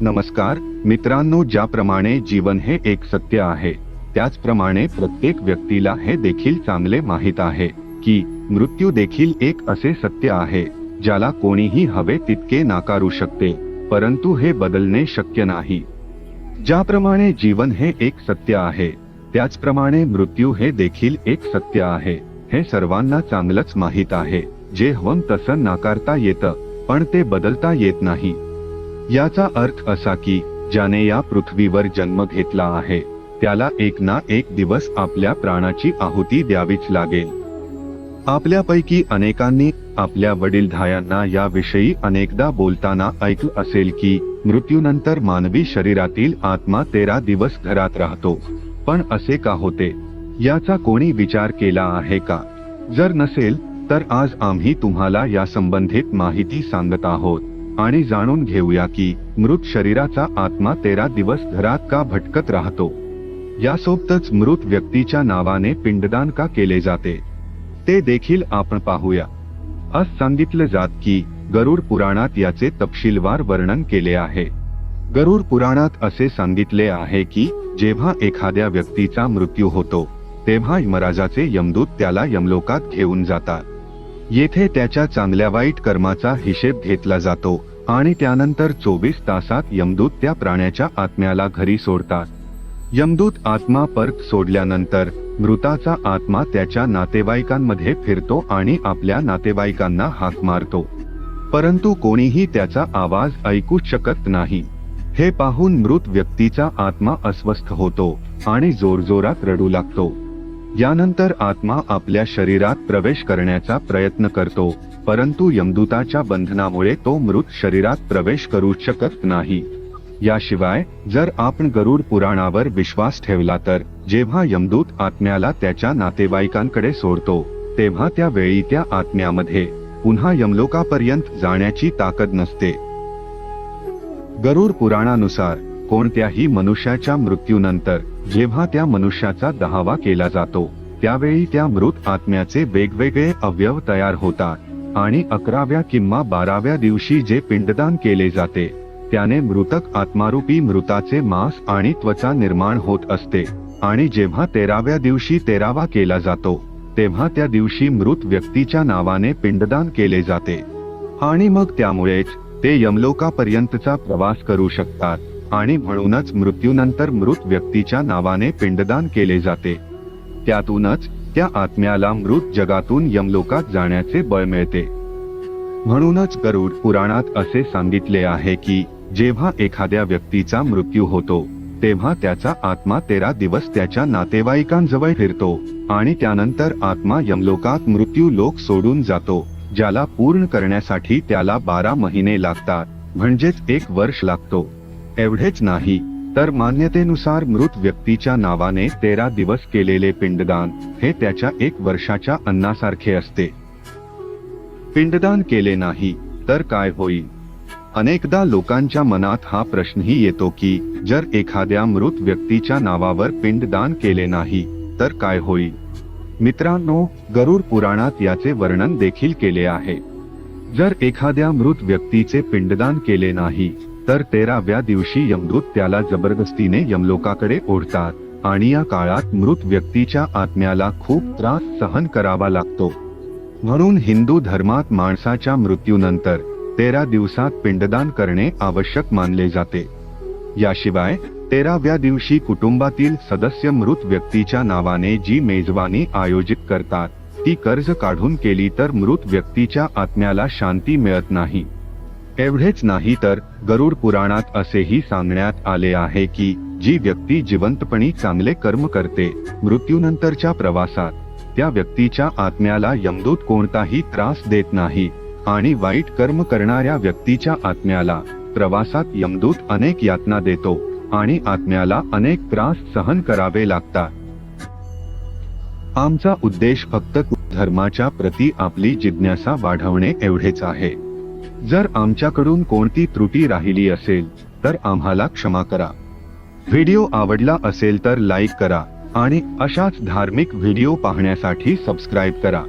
नमस्कार मित्रांनो ज्याप्रमाणे जीवन हे एक सत्य आहे त्याचप्रमाणे प्रत्येक व्यक्तीला हे देखील चांगले माहीत आहे की मृत्यू देखील एक असे सत्य आहे ज्याला कोणीही हवे तितके नाकारू शकते परंतु हे बदलणे शक्य नाही. ज्याप्रमाणे जीवन हे एक सत्य आहे त्याचप्रमाणे मृत्यू हे देखील एक सत्य आहे हे सर्वांना चांगलंच माहीत आहे जे हवं तसं नाकारता येतं पण ते बदलता येत नाही. याचा अर्थ असा की ज्याने या पृथ्वीवर जन्म घेतला आहे त्याला एक ना एक दिवस आपल्या प्राणाची आहुती द्यावीच लागेल. आपल्यापैकी अनेकांनी आपल्या वडीलधायांना याविषयी अनेकदा बोलताना ऐकलं असेल की मृत्यूनंतर मानवी शरीरातील आत्मा तेरा दिवस घरात राहतो. पण असे का होते? याचा कोणी विचार केला आहे का? जर नसेल तर आज आम्ही तुम्हाला या संबंधित माहिती सांगत आहोत. आणि जाणून घेऊया की मृत शरीराचा आत्मा तेरा दिवस घरात का भटकत राहतो? यासोबतच मृत व्यक्तीच्या नावाने पिंडदान का केले जाते? ते देखील आपण पाहूया. अस सांगितलं जात की गरुड पुराणात याचे तपशीलवार वर्णन केले आहे. गरुड पुराणात असे सांगितले आहे की जेव्हा एखाद्या व्यक्तीचा मृत्यू होतो तेव्हा यमराजाचे यमदूत त्याला यमलोकात घेऊन जातात. येथे त्याच्या चांगल्या वाईट कर्माचा हिशेब घेतला जातो आणि त्यानंतर चोवीस तासात यमदूत त्या प्राण्याच्या आत्म्याला घरी सोडतात. यमदूत आत्मा परत सोडल्यानंतर मृताचा आत्मा त्याच्या नातेवाईकांमध्ये फिरतो आणि आपल्या नातेवाईकांना हाक मारतो. परंतु कोणीही त्याचा आवाज ऐकू शकत नाही. हे पाहून मृत व्यक्तीचा आत्मा अस्वस्थ होतो आणि जोरजोरात रडू लागतो. यानंतर आत्मा आपल्या शरीरात प्रवेश करण्याचा प्रयत्न करतो. परंतु यमदूताच्या बंधनामुळे तो मृत शरीरात प्रवेश करू शकत नाही. याशिवाय जर आपण गरुड पुराणावर विश्वास ठेवला तर जेव्हा यमदूत आत्म्याला त्याच्या नातेवाईकांकडे सोडतो तेव्हा त्यावेळी त्या आत्म्यामध्ये पुन्हा यमलोकापर्यंत जाण्याची ताकद नसते. गरुड पुराणानुसार कोणत्याही मनुष्याच्या मृत्यूनंतर जेव्हा त्या मनुष्याचा दहावा केला जातो त्यावेळी त्या मृत आत्म्याचे वेगवेगळे अवयव तयार होतात. आणि अकराव्या किंवा बाराव्या दिवशी जे पिंडदान केले जाते त्याने मृतक आत्मारूपी मृताचे मांस आणि त्वचा निर्माण होत असते. आणि जेव्हा तेराव्या दिवशी तेरावा केला जातो तेव्हा त्या दिवशी मृत व्यक्तीच्या नावाने पिंडदान केले जाते. आणि मग त्यामुळेच ते यमलोकापर्यंतचा प्रवास करू शकतात. आणि म्हणूनच मृत्यूनंतर मृत व्यक्तीच्या नावाने पिंडदान केले जाते. त्यातूनच त्या आत्म्याला मृत जगातून यमलोकात जाण्याचे बळ मिळते. म्हणूनच गरुड पुराणात असे सांगितले आहे की जेव्हा एखाद्या व्यक्तीचा मृत्यू होतो तेव्हा त्याचा आत्मा तेरा दिवस त्याच्या नातेवाईकांजवळ फिरतो आणि त्यानंतर आत्मा यमलोकात मृत्यू लोक सोडून जातो ज्याला पूर्ण करण्यासाठी त्याला बारा महिने लागतात म्हणजेच एक वर्ष लागतो. एवढेच नाही तर मान्यतेनुसार मृत व्यक्तीच्या नावाने तेरा दिवस केलेले पिंडदान हे त्याच्या एक वर्षाच्या अन्नासारखे असते. पिंडदान केले नाही तर काय होईल? अनेकदा लोकांच्या मनात हा प्रश्नही येतो की जर एखाद्या मृत व्यक्तीच्या नावावर पिंडदान केले नाही तर काय होईल? मित्रांनो गरुड पुराणात याचे वर्णन देखील केले आहे. जर एखाद्या मृत व्यक्तीचे पिंडदान केले नाही तर तेराव्या दिवशी यमदूत त्याला जबरदस्तीने यमलोकाकडे ओढतात आणि या काळात मृत व्यक्तीच्या आत्म्याला खूप त्रास सहन करावा लागतो. म्हणून हिंदू धर्मात माणसाच्या मृत्यूनंतर तेरा दिवसात पिंडदान करणे आवश्यक मानले जाते. याशिवाय तेराव्या दिवशी कुटुंबातील सदस्य मृत व्यक्तीच्या नावाने जी मेजवानी आयोजित करतात ती कर्ज काढून केली तर मृत व्यक्तीच्या आत्म्याला शांती मिळत नाही. एवढेच नाही तर गरुड पुराणात असेही सांगण्यात आले आहे की जी व्यक्ती जिवंतपणी चांगले कर्म करते मृत्यूनंतरच्या प्रवासात त्या व्यक्तीच्या आत्म्याला यमदूत कोणताही त्रास देत नाही आणि वाईट कर्म करणाऱ्या व्यक्तीच्या आत्म्याला प्रवासात यमदूत अनेक यातना देतो आणि आत्म्याला अनेक त्रास सहन करावे लागतात. आमचा उद्देश फक्त धर्माच्या प्रती आपली जिज्ञासा वाढवणे एवढेच आहे. जर आमच्याकडून कोणती त्रुटी राहिली असेल तर आम्हाला क्षमा करा. व्हिडिओ आवडला असेल तर लाईक करा आणि अशाच धार्मिक व्हिडिओ पाहण्यासाठी सबस्क्राईब करा.